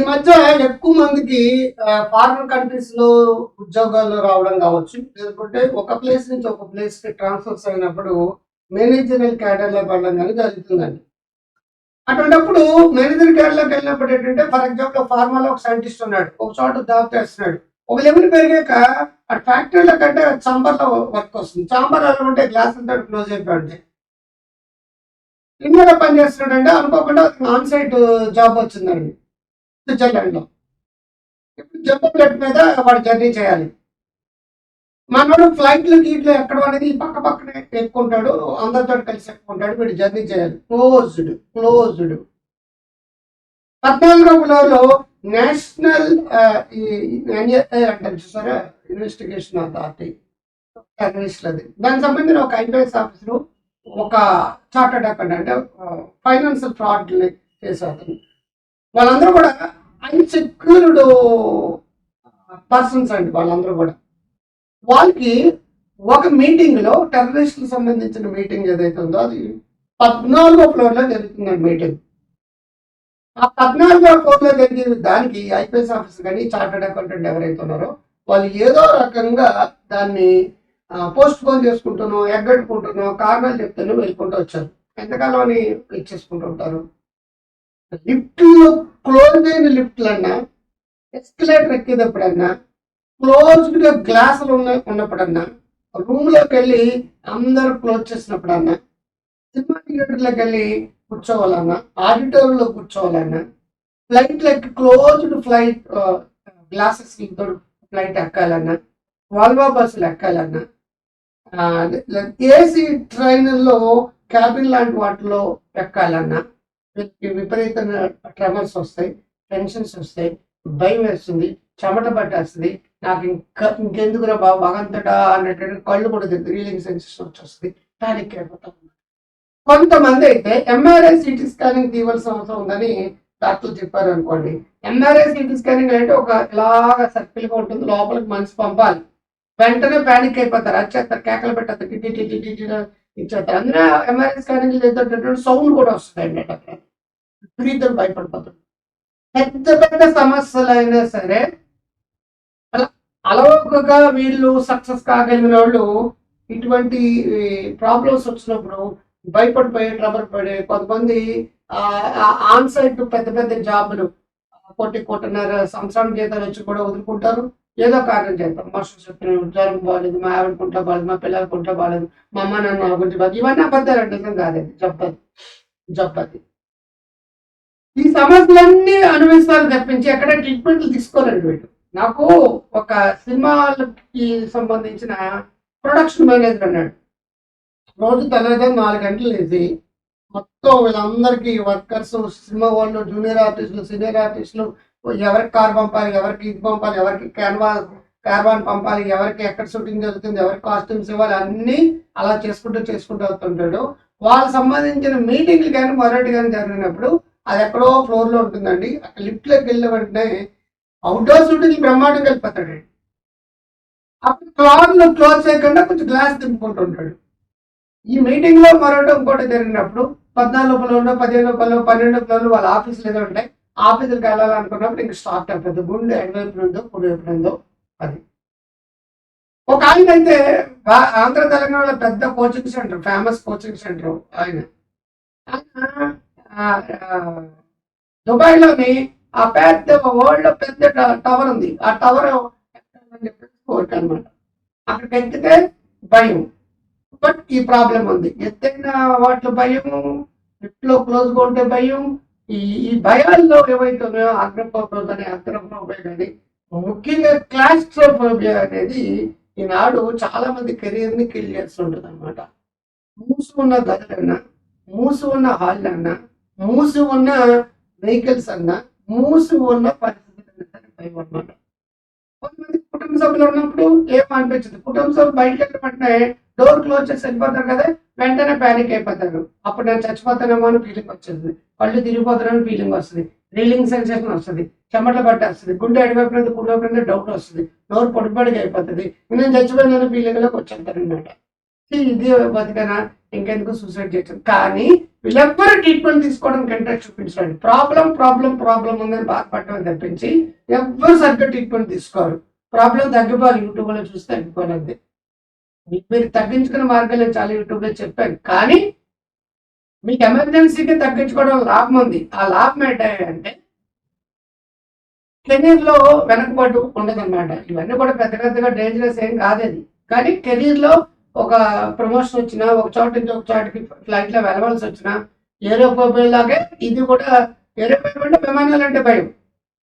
ఈ మధ్య ఎక్కువ మందికి ఫారిన్ కంట్రీస్లో ఉద్యోగాలు రావడం కావచ్చు. లేకుంటే ఒక ప్లేస్ నుంచి ఒక ప్లేస్కి ట్రాన్స్ఫర్స్ అయినప్పుడు మేనేజరల్ క్యాడర్లో పడడం కానీ జరుగుతుందండి. అటువంటిప్పుడు మేనేజర్ క్యాడర్లోకి వెళ్ళినప్పుడు ఏంటంటే ఫర్ ఎగ్జాంపుల్ ఫార్మాలో ఒక సైంటిస్ట్ ఉన్నాడు ఒక చోట జాబ్ చేస్తున్నాడు ఒక లెవెల్ పెరిగాక ఆ ఫ్యాక్టరీల కంటే చాంబర్లో వర్క్ వస్తుంది. చాంబర్ అనుకుంటే ఉంటే గ్లాస్ అంతా క్లోజ్ అయిపోయింది ఇండియాలో పని చేస్తున్నాడంటే అనుకోకుండా ఆన్ సైట్ జాబ్ వచ్చిందండి. స్విట్జర్లాండ్ ఇప్పుడు జంప్ ప్లేట్ మీద వాడు జర్నీ చేయాలి. మనోడు ఫ్లైట్లు గీట్లు ఎక్కడం అనేది పక్క పక్కనే ఎక్కుంటాడు అందరితో కలిసి ఎక్కుంటాడు వీడు జర్నీ చేయాలి. Closed closed. పద్నాలుగో ఫ్లోర్లో నేషనల్ ఎన్ఐ అంటారు చూసారా? Investigation authority. అది దానికి సంబంధించిన ఒక ఐపీఎస్ ఆఫీసర్ ఒక చార్టర్డ్ అకౌంట్ అంటే ఫైనాన్షియల్ ఫ్రాడ్ అతను వాళ్ళందరూ కూడా అన్సెక్యూర్డ్ పర్సన్స్ అండి వాళ్ళందరూ కూడా. వాళ్ళకి ఒక మీటింగ్లో టెర్రరిస్టులకు సంబంధించిన మీటింగ్ ఏదైతే ఉందో అది పద్నాలుగో ఫ్లోర్లో జరుగుతుందండి మీటింగ్. ఆ పద్నాలుగో ఫ్లోర్లో జరిగే దానికి ఐపీఎస్ ఆఫీసర్ కానీ చార్టర్డ్ అకౌంటెంట్ ఎవరైతే ఉన్నారో వాళ్ళు ఏదో రకంగా దాన్ని పోస్ట్ పోన్ చేసుకుంటున్నాం ఎగ్గట్టుకుంటున్నాం కారణాలు చెప్తూనే వెళ్ళుకుంటూ వచ్చారు. ఎంతకాలం అని ఇచ్చేసుకుంటూ ఉంటారు? లిఫ్ట్ క్లోజ్ అయిన లిఫ్ట్లన్నా ఎస్కలేటర్ ఎక్కేటప్పుడన్నా క్లోజ్డ్గా గ్లాసులు ఉన్న ఉన్నప్పుడన్నా రూమ్లోకి వెళ్ళి అందరూ క్లోజ్ చేసినప్పుడన్నా సినిమా థియేటర్లోకి వెళ్ళి కూర్చోవాలన్నా ఆడిటోరియంలో కూర్చోవాలన్నా flight closed flight glasses flight ఎక్కాలన్నా వాల్వా బస్సులు ఎక్కాలన్నా ఏసీ ట్రైన్లో క్యాబిన్ లాంటి వాటిలో ఎక్కాలన్నా వీళ్ళకి విపరీతమైన ట్రమల్స్ వస్తాయి టెన్షన్స్ వస్తాయి భయం వేస్తుంది చెమట పట్టేస్తుంది నాకు ఇంకా ఇంకెందుకురా బాబు భగంతటా అన్నట్టు కళ్ళు కూడా రీలింగ్ సెన్సెస్ వచ్చేస్తుంది ప్యానిక్ అయిపోతాం. కొంతమంది అయితే ఎంఆర్ఐ సిటీ స్కానింగ్ తీయవలసిన అవసరం ఉందని డాక్టర్లు చెప్పారు అనుకోండి. ఎంఆర్ఐ సిటీ స్కానింగ్ అంటే ఒక ఇలాగ సర్కిల్గా ఉంటుంది లోపలికి మనిషి పంపాలి. వెంటనే ప్యానిక్ అయిపోతారు వచ్చేస్తారు కేకలు పెట్టేస్తారు ఇచ్చేస్తారు అందులో స్కానింగ్ చేసేటటువంటి సౌండ్ కూడా వస్తుంది అక్కడ. విపరీతం భయపడిపోతారు. పెద్ద పెద్ద సమస్యలు అయినా సరే అలా అలవోకగా వీళ్ళు సక్సెస్ కాగలిగిన వాళ్ళు ఇటువంటి ప్రాబ్లమ్స్ వచ్చినప్పుడు భయపడిపోయి ట్రబుల్ పడి కొంతమంది ఆన్ సైట్ పెద్ద పెద్ద జాబులు కోటి కోటిన్నర సంవత్సరం జీతాలు వచ్చి కూడా వదులుకుంటారు. ఏదో కారణం చేస్తాం. మాస్టర్ చెప్తున్నాను ఉద్యోగం బాగాలేదు మా ఆవిడ కుంట బాగాలేదు మా పిల్లల కుంట బాగాలేదు మా అమ్మ నాన్న గురించి బాగా ఇవన్నీ అబద్ధాలు అంటే నిజం కాదండి జబ్బది. జబ్బది. ఈ సమస్యలన్నీ అనుభవిస్తారు తప్పించి ఎక్కడ ట్రీట్మెంట్లు తీసుకోరండి వీళ్ళు. నాకు ఒక సినిమాలకి సంబంధించిన ప్రొడక్షన్ మేనేజర్ అన్నాడు. రోజు తెల్లవారు నాలుగు గంటలు వేసి మొత్తం వీళ్ళందరికీ వర్కర్స్ సినిమా వాళ్ళు జూనియర్ ఆర్టిస్టులు సీనియర్ ఆర్టిస్టులు ఎవరికి కార్ పంపాలి ఎవరికి ఇది పంపాలి ఎవరికి క్యాన్వా క్యాన్వాన్ పంపాలి ఎవరికి ఎక్కడ షూటింగ్ జరుగుతుంది ఎవరికి కాస్ట్యూమ్స్ ఇవ్వాలి అన్నీ అలా చేసుకుంటూ చేసుకుంటూ వస్తుంటాడు. వాళ్ళకి సంబంధించిన మీటింగ్లు కానీ మరొకటి కానీ జరిగినప్పుడు అది ఎక్కడో ఫ్లోర్లో ఉంటుందండి. అక్కడ లిఫ్ట్లోకి వెళ్ళిన వెంటనే అవుట్డోర్ షూటింగ్ బ్రహ్మాండంగా వెళ్ళిపోతాడు. అప్పుడు క్లాత్ను క్లోజ్ చేయకుండా కొంచెం గ్లాస్ తిప్పుకుంటుంటాడు ఈ మీటింగ్లో మరొకటి ఇంకోటి జరిగినప్పుడు పద్నాలుగు ఫ్లోర్లో పదిహేను ఫ్లోర్లో పన్నెండు ఫ్లోర్లు వాళ్ళ ఆఫీసులు ఏదో ఉంటాయి. ఆఫీసులకు వెళ్ళాలనుకున్నప్పుడు ఇంక స్టార్ట్ అయిపోతుంది గుండె ఎడవైపు నుందో కుడి వైపు అది. ఒక ఆయన అయితే ఆంధ్ర తెలంగాణలో పెద్ద coaching centre famous coaching centre ఆయన. ఆ, దుబాయ్లోని ఆ పెద్ద వరల్డ్లో పెద్ద టవర్ ఉంది. ఆ టవర్ కోరిక అనమాట అక్కడికి ఎక్కితే భయం. బట్ ఈ ప్రాబ్లం ఉంది. ఎత్తైన వాటిలో భయం లిఫ్ట్లో క్లోజ్గా ఉంటే భయం ఈ ఈ భయాల్లో ఏవైతే ఉన్నాయో అగ్రపోబియా కానీ అగ్రపోబియా కానీ ముఖ్యంగా క్లాస్ట్రోఫోబియా అనేది ఈనాడు చాలా మంది కెరీర్ని కిల్ చేస్తుంటుంది అనమాట మూసి ఉన్న గదులన్నా మూసి ఉన్న హాల్ అన్నా మూసి ఉన్న వెహికల్స్ అన్నా మూసి ఉన్న పరిస్థితులు భయం అన్నమాట కొంతమంది కుటుంబ సభ్యులు ఉన్నప్పుడు ఏం అనిపించదు కుటుంబ సభ్యులు బయటకు వెళ్ళమంటే డోర్ క్లోజ్ చేసి వెళ్ళిపోతారు కదా వెంటనే ప్యానిక్ అయిపోతారు. అప్పుడు నేను చచ్చిపోతానేమో అని ఫీలింగ్ వచ్చింది. పళ్ళు తిరిగిపోతానని ఫీలింగ్ వస్తుంది. రీలింగ్ సెన్సేషన్ వస్తుంది. చెమటలు పట్టేస్తుంది. గుండె ఎడవైపు నుంచి కుడి వైపు డౌట్ వస్తుంది. డోర్ పొడిపడికి అయిపోతుంది. నేను చచ్చిపోయిన ఫీలింగ్లోకి వచ్చేస్తారు అనమాట ఇది బతికనా? ఇంకెందుకు సూసైడ్ చేయటం కానీ వీళ్ళెవ్వరు ట్రీట్మెంట్ తీసుకోవడం ఇంట్రెస్ట్ చూపించండి. ప్రాబ్లం ప్రాబ్లం ప్రాబ్లం ఉందని బాధపడటం తప్పించి ఎవ్వరు సరిగ్గా ట్రీట్మెంట్ తీసుకోరు. ప్రాబ్లం తగ్గిపోవాలి యూట్యూబ్లో చూసి తగ్గిపోలేదు మీరు తగ్గించుకునే మార్గాలు చాలా యూట్యూబ్లో చెప్పాను. కానీ మీకు ఎమర్జెన్సీకి తగ్గించుకోవడం లాభం ఉంది. ఆ లాభం ఏంటంటే కెరీర్లో లో ఉండదు ఉండదన్నమాట. ఇవన్నీ కూడా పెద్ద పెద్దగా డేంజరస్ ఏం కాదు అది. కానీ కెరీర్లో ఒక ప్రమోషన్ వచ్చినా ఒక చోట నుంచి ఒక చోటకి ఫ్లైట్లో వెళ్ళవలసి వచ్చినా ఏరోప్లేన్ లాగే ఇది కూడా ఏరోప్లేన్ అంటే విమానాలు అంటే భయం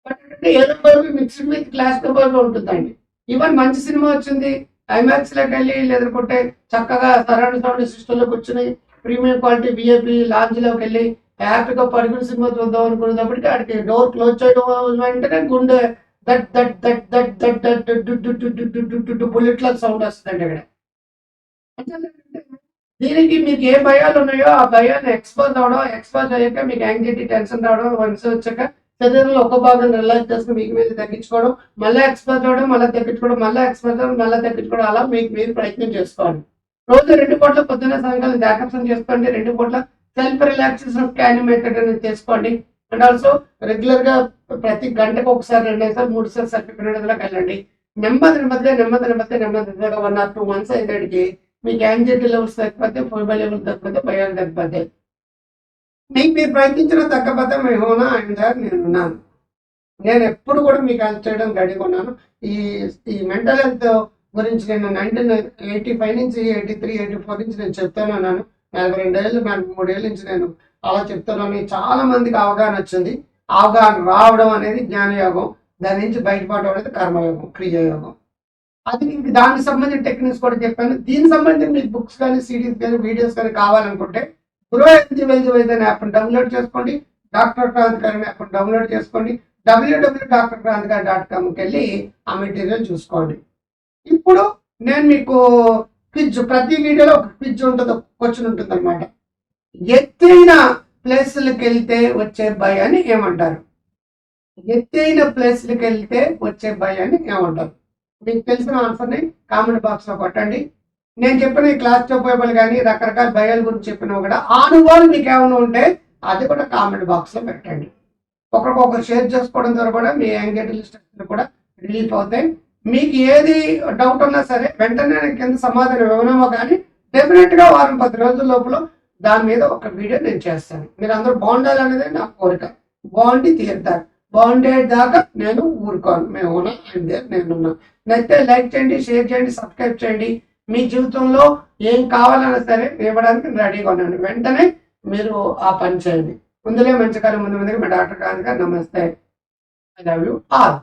బట్ అంటే మిక్స్డ్ విత్ క్లాస్ ఉంటుందండి ఈవెన్ మంచి సినిమా వచ్చింది ఐమాక్స్లోకి వెళ్ళి లేదనుకుంటే చక్కగా సరౌండ్ సౌండ్ సిస్టంలో కూర్చుని ప్రీమియం క్వాలిటీ విఐపి లాంజ్లోకి వెళ్ళి హ్యాపీగా పడుకుని సినిమా చూద్దాం అనుకునేటప్పటికి ఆడికి డోర్ క్లోజ్ చేయడం వెంటనే గుండె that that that that that that bullet లాగా సౌండ్ వస్తుందండి అక్కడ దీనికి మీకు ఏ భయాలు ఉన్నాయో ఆ భయాన్ని ఎక్స్పోజ్ అవడం ఎక్స్పోజ్ అయ్యాక మీకు యాంగ్జైటీ టెన్షన్ రావడం వన్స్ వచ్చాక శరీరంలో ఒక భాగం రిలాక్స్ చేసుకుని మీకు మీద తగ్గించుకోవడం మళ్ళీ ఎక్స్పోజ్ అవ్వడం మళ్ళీ తగ్గించుకోవడం మళ్ళీ ఎక్స్పోజ్ అవ్వడం మళ్ళీ తగ్గించుకోవడం అలా మీకు మీరు ప్రయత్నం చేసుకోండి రోజు రెండు పూట్ల పొద్దున్న సాయంకాలం దాకర్షణ చేసుకోండి రెండు పూట్ల సెల్ఫ్ రిలాక్సేషన్ యానిమేటెడ్ అనేది చేసుకోండి. అండ్ ఆల్సో రెగ్యులర్గా ప్రతి గంటకు ఒకసారి రెండు సార్లు మూడు సార్లు సర్టిఫికెట్ వెళ్ళండి. నెమ్మది నెమ్మదిగా నెమ్మది నెమ్మది నెమ్మదిగా వన్ ఆర్ టూ మంత్స్ అయ్యేటికి మీకు యాంగ్జైటీ లెవెల్స్ తగ్గిపోతే ఫోబియా లెవెల్ తగ్గిపోతే భయాలు తగ్గిపోతే మీకు మీరు ప్రయత్నించిన తగ్గపోతే మీ హోనా ఆయన నేను ఉన్నాను. నేను ఎప్పుడు కూడా మీకు హెల్ప్ చేయడం రెడీగా ఉన్నాను. ఈ ఈ మెంటల్ హెల్త్ గురించి నేను నైన్టీన్ ఎయిటీ ఫైవ్ నుంచి ఎయిటీ త్రీ ఎయిటీ ఫోర్ నుంచి నేను చెప్తాను ఉన్నాను. నలభై రెండేళ్ళు నలభై మూడేళ్ళ నుంచి నేను అలా చెప్తున్నాను. చాలా మందికి అవగాహన వచ్చింది. అవగాహన రావడం అనేది జ్ఞానయోగం. దాని నుంచి బయటపడడం అనేది కర్మయోగం క్రియయోగం. అది మీకు దానికి సంబంధించిన టెక్నిక్స్ కూడా చెప్పాను. దీనికి సంబంధించిన మీకు బుక్స్ కానీ సిడీస్ కానీ వీడియోస్ కానీ కావాలనుకుంటే గురువు ఎల్జీ యాప్ యాప్ని డౌన్లోడ్ చేసుకోండి. డాక్టర్ క్రాంతి గారి యాప్ని డౌన్లోడ్ చేసుకోండి. W W doctor Krantikari dot కామ్కి వెళ్ళి ఆ మెటీరియల్ చూసుకోండి. ఇప్పుడు నేను మీకు క్విజ్ ప్రతి వీడియోలో ఒక క్విజ్ ఉంటుంది ఒక క్వశ్చన్ ఉంటుంది అనమాట ఎత్తైన ప్లేసులకు వెళ్తే వచ్చే భయాన్ని ఏమంటారు? ఎత్తైన ప్లేసులకు వెళ్తే వచ్చే భయాన్ని ఏమంటారు? మీకు తెలిసిన ఆన్సర్ని కామెంట్ బాక్స్లో కొట్టండి. నేను చెప్పిన ఈ క్లాస్ చెప్పేబుల్ కానీ రకరకాల భయాల గురించి చెప్పినవి కూడా ఆనుభవాలు మీకు ఏమైనా ఉంటే అది కూడా కామెంట్ బాక్స్లో పెట్టండి. ఒకరికొకరు షేర్ చేసుకోవడం ద్వారా కూడా మీ యాంగ్జైటీ లిస్ట్ కూడా రిలీఫ్ అవుతాయి. మీకు ఏది డౌట్ ఉన్నా సరే వెంటనే నేను కింద సమాధానం ఇవ్వనేమో కానీ డెఫినెట్గా వారం పది రోజుల లోపల దాని మీద ఒక వీడియో నేను చేస్తాను. మీరు అందరూ బాగుండాలనేది నా కోరిక. బాగుండి తీరుతారు. బాగుండేది దాకా నేను ఊరుకోను. మేము ఉన్నా నేనున్నా. నచ్చితే లైక్ చేయండి షేర్ చేయండి సబ్స్క్రైబ్ చేయండి. మీ జీవితంలో ఏం కావాలన్నా సరే ఇవ్వడానికి రెడీగా ఉన్నాను. వెంటనే మీరు ఆ పని చేయండి. ముందులే మంచి కాలం ముందు ముందుగా మీ డాక్టర్ గారు నమస్తే. I love you all.